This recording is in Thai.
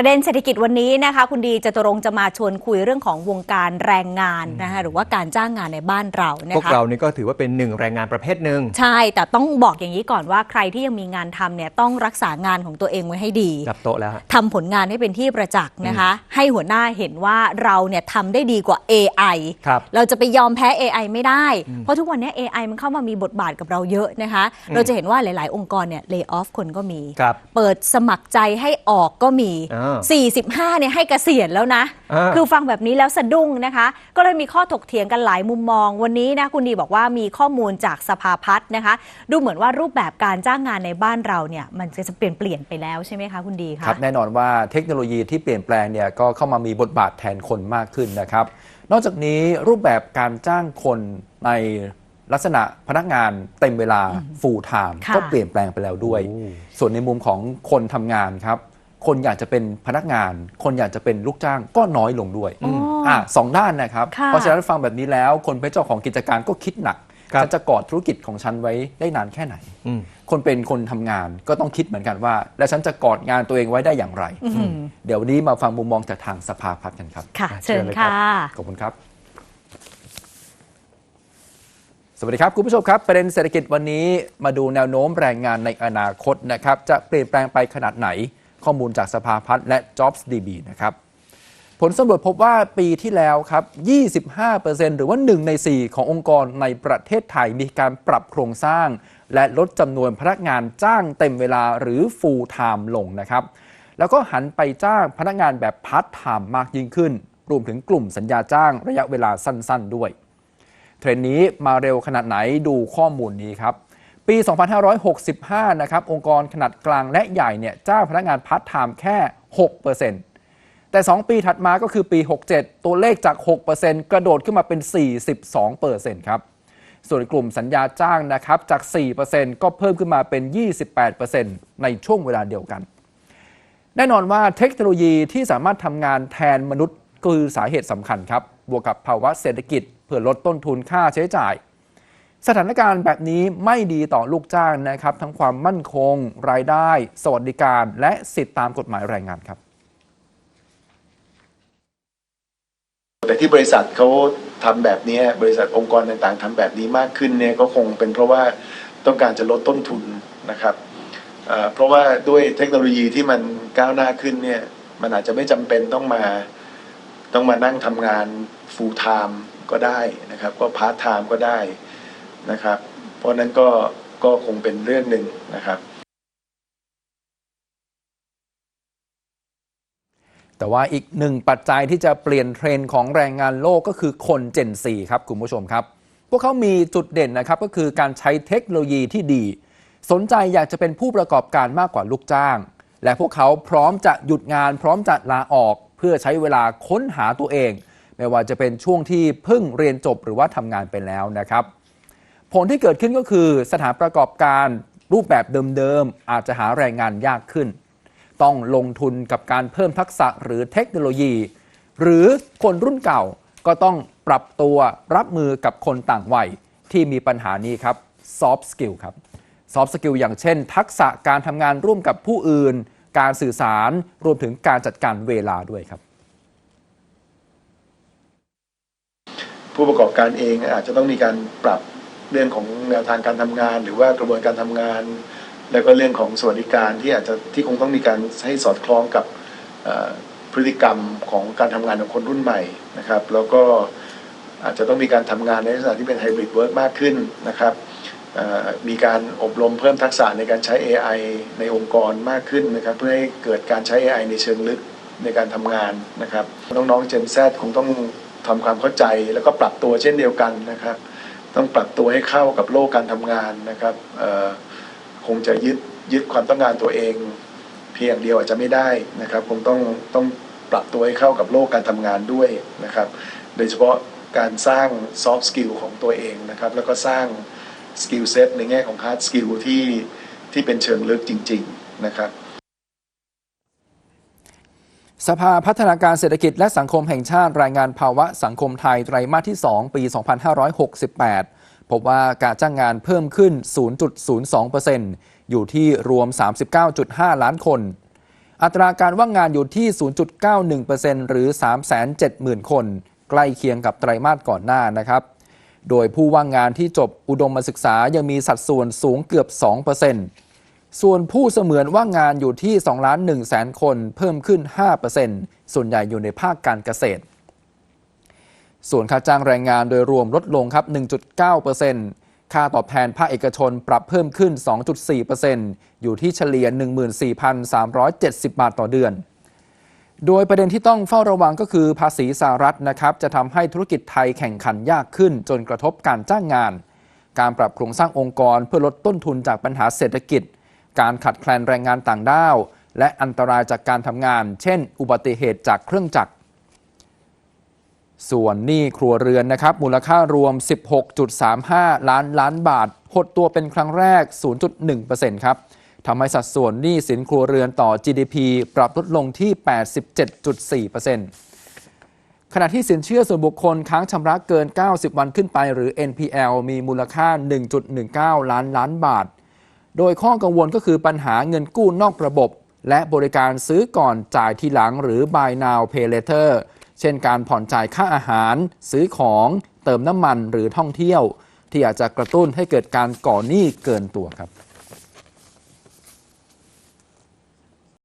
ประเด็นเศรษฐกิจวันนี้นะคะ คุณดีจตุรงค์จะมาชวนคุยเรื่องของวงการแรงงานนะคะหรือว่าการจ้างงานในบ้านเรานะพวกคะเรานี่ก็ถือว่าเป็นหนึ่งแรงงานประเภทหนึ่งใช่ แต่ต้องบอกอย่างนี้ก่อนว่าใครที่ยังมีงานทำเนี่ยต้องรักษางานของตัวเองไว้ให้ดีกลับโต๊ะแล้วฮะ ทำผลงานให้เป็นที่ประจักษ์นะคะ ให้หัวหน้าเห็นว่าเราเนี่ยทำได้ดีกว่า AI ครับเราจะไปยอมแพ้ AI ไม่ได้ เพราะทุกวันนี้ AI มันเข้ามามีบทบาทกับเราเยอะนะคะ เราจะเห็นว่าหลาย ๆ องค์กรเนี่ยเลิกออฟคนก็มี ครับ เปิดสมัครใจให้ออกก็มี อ่า45เนี่ยให้เกษียณแล้วนะอ่าคือฟังแบบนี้แล้วสะดุ้งนะคะ ก็เลยมีข้อถกเถียงกันหลายมุมมอง วันนี้นะคุณดีบอกว่ามีข้อมูลจากสภาพัฒน์นะคะ ดูเหมือนว่ารูปแบบการจ้างงานในบ้านเราเนี่ยมันจะเปลี่ยนเปลี่ยนไปแล้วใช่ไหมคะคุณดีคะครับแน่นอนว่าเทคโนโลยีที่เปลี่ยนแปลงเนี่ยก็เข้ามามีบทบาทแทนคนมากขึ้นนะครับ นอกจากนี้รูปแบบการจ้างคนในลักษณะพนักงานเต็มเวลา full time ค่ะก็เปลี่ยนแปลงไปแล้วด้วย ส่วนในมุมของคนทำงานครับ คนอยากจะเป็นพนักงาน คนอยากจะเป็นลูกจ้างก็น้อยลงด้วยอ๋ออ่อะสองด้านนะครับ ค่ะ เพราะฉะนั้นฟังแบบนี้แล้ว คนเป็นเจ้าของกิจการก็คิดหนักครับ ฉันจะกอดธุรกิจของฉันไว้ได้นานแค่ไหน อืม คนเป็นคนทำงานก็ต้องคิดเหมือนกันว่า แล้วฉันจะกอดงานตัวเองไว้ได้อย่างไรเดี๋ยววันนี้มาฟังมุมมองจากทางสภาพัฒน์กันครับ ค่ะ เชิเชิญญเลยครับค่ะ ขอบคุณครับ สวัสดีครับ คุณผู้ชมครับ ประเด็นเศรษฐกิจวันนี้มาดูแนวโน้มแรงงานในอนาคตนะครับ จะเปลี่ยนแปลงไปขนาดไหน ข้อมูลจากสภาพัฒน์และ JobsDB นะครับ ผลสำรวจพบว่าปีที่แล้วครับ 25%หรือว่า 1 ใน 4 ขององค์กรในประเทศไทยมีการปรับโครงสร้าง และลดจำนวนพนักงานจ้างเต็มเวลาหรือ full time ลงนะครับ แล้วก็หันไปจ้างพนักงานแบบพาร์ทไทม์มากยิ่งขึ้น รวมถึงกลุ่มสัญญาจ้างระยะเวลาสั้นๆ ด้วย เทรนด์นี้มาเร็วขนาดไหนดูข้อมูลนี้ครับ ปี 2565 นะครับ องค์กรขนาดกลางและใหญ่เนี่ยจ้างพนักงานพาร์ทไทม์แค่ 6%แต่ 2 ปีถัดมาก็คือปี 67 ตัวเลขจาก 6%กระโดดขึ้นมาเป็น 42%ครับส่วนกลุ่มสัญญาจ้างนะครับจาก 4%ก็เพิ่มขึ้นมาเป็น 28%ในช่วงเวลาเดียวกัน แน่นอนว่าเทคโนโลยีที่สามารถทำงานแทนมนุษย์ก็คือสาเหตุสำคัญครับ บวกกับภาวะเศรษฐกิจ เพื่อลดต้นทุนค่าใช้จ่าย สถานการณ์แบบนี้ไม่ดีต่อลูกจ้างนะครับ ทั้งความมั่นคง รายได้ สวัสดิการ และสิทธิตามกฎหมายแรงงานครับ แต่ที่บริษัทเขาทำแบบนี้บริษัทองค์กรต่างๆทำแบบนี้มากขึ้นเนี่ยก็คงเป็นเพราะว่าต้องการจะลดต้นทุนนะครับเอ่อเพราะว่าด้วยเทคโนโลยีที่มันก้าวหน้าขึ้นเนี่ยมันอาจจะไม่จำเป็นต้องมาต้องมานั่งทำงาน full time ก็ได้นะครับ ก็ part time ก็ได้ นะครับ เพราะนั้นก็ก็คงเป็นเรื่องหนึ่งนะครับแต่ว่าอีกหนึ่งปัจจัยที่จะเปลี่ยนเทรนด์ของแรงงานโลกก็คือคน Gen 4ครับคุณผู้ชมครับ พวกเขามีจุดเด่นนะครับก็คือการใช้เทคโนโลยีที่ดี สนใจอยากจะเป็นผู้ประกอบการมากกว่าลูกจ้าง และพวกเขาพร้อมจะหยุดงาน พร้อมจะลาออก เพื่อใช้เวลาค้นหาตัวเอง ไม่ว่าจะเป็นช่วงที่เพิ่งเรียนจบหรือว่าทำงานไปแล้วนะครับ ผลที่เกิดขึ้นก็คือสถานประกอบการรูปแบบเดิมๆ อาจจะหาแรงงานยากขึ้น ต้องลงทุนกับการเพิ่มทักษะหรือเทคโนโลยี หรือคนรุ่นเก่าก็ต้องปรับตัวรับมือกับคนต่างวัยที่มีปัญหานี้ครับ soft skill ครับ soft skill อย่างเช่น ทักษะการทำงานร่วมกับผู้อื่น การสื่อสารรวมถึงการจัดการเวลาด้วยครับผู้ประกอบการเองอาจจะต้องมีการปรับ เรื่องของแนวทางการทำงาน หรือว่ากระบวนการทำงาน แล้วก็เรื่องของสวัสดิการที่อาจจะที่คงต้องมีการให้สอดคล้องกับพฤติกรรมของการทำงานของคนรุ่นใหม่นะครับ แล้วก็อาจจะต้องมีการทำงานในลักษณะที่เป็นไฮบริดเวิร์กมากขึ้นนะครับมีการอบรมเพิ่มทักษะในการใช้ AI ในองค์กรมากขึ้นนะครับ เพื่อให้เกิดการใช้ AI ในเชิงลึกในการทำงานนะครับ น้องๆ Gen Z คงต้องทำความเข้าใจแล้วก็ปรับตัวเช่นเดียวกันนะครับ ต้องปรับตัวให้เข้ากับโลกการทำงานนะครับคงจะยึดยึดความต้องการตัวเอง เพียงเดียวอาจจะไม่ได้นะครับ คงต้องต้องปรับตัวให้เข้ากับโลกการทำงานด้วยนะครับ โดยเฉพาะการสร้าง soft skill ของตัวเองนะครับ แล้วก็สร้าง skill set ในแง่ของ hard skill ที่ที่เป็นเชิงลึกจริง ๆ นะครับ สภาพัฒนาการเศรษฐกิจและสังคมแห่งชาติรายงานภาวะสังคมไทยไตรมาสที่ 2 ปี 2568 พบว่าการจ้างงานเพิ่มขึ้น 0.02%อยู่ที่รวม 39.5 ล้านคน อัตราการว่างงานอยู่ที่ 0.91%หรือ 370,000 คน ใกล้เคียงกับไตรมาสก่อนหน้านะครับ โดยผู้ว่างงานที่จบอุดมศึกษายังมีสัดส่วนสูงเกือบ 2% ส่วนผู้เสมือนว่างงานอยู่ที่2ล้าน1แสนคนเพิ่มขึ้น 5%ส่วนใหญ่อยู่ในภาคการเกษตร ส่วนค่าจ้างแรงงานโดยรวมลดลงครับ 1.9%ค่าตอบแทนภาคเอกชนปรับเพิ่มขึ้น 2.4%อยู่ที่เฉลี่ย 14,370 บาทต่อเดือน โดยประเด็นที่ต้องเฝ้าระวังก็คือภาษีสหรัฐนะครับ จะทำให้ธุรกิจไทยแข่งขันยากขึ้น จนกระทบการจ้างงาน การปรับโครงสร้างองค์กรเพื่อลดต้นทุนจากปัญหาเศรษฐกิจ การขัดแคลนแรงงานต่างด้าว และอันตรายจากการทำงาน เช่น อุบัติเหตุจากเครื่องจักร ส่วนหนี้ครัวเรือนนะครับ มูลค่ารวม 16.35 ล้านล้านบาท หดตัวเป็นครั้งแรก 0.1%ครับทำให้สัดส่วนหนี้สินครัวเรือนต่อ GDP ปรับลดลงที่ 87.4%ขณะที่สินเชื่อส่วนบุคคลค้างชำระเกิน 90 วันขึ้นไป หรือ NPL มีมูลค่า 1.19 ล้านล้านบาท โดยข้อกังวลก็คือปัญหาเงินกู้นอกระบบ และบริการซื้อก่อนจ่ายทีหลังหรือ buy now pay later เช่นการผ่อนจ่ายค่าอาหาร ซื้อของ เติมน้ำมันหรือท่องเที่ยว ที่อาจจะกระตุ้นให้เกิดการก่อหนี้เกินตัวครับ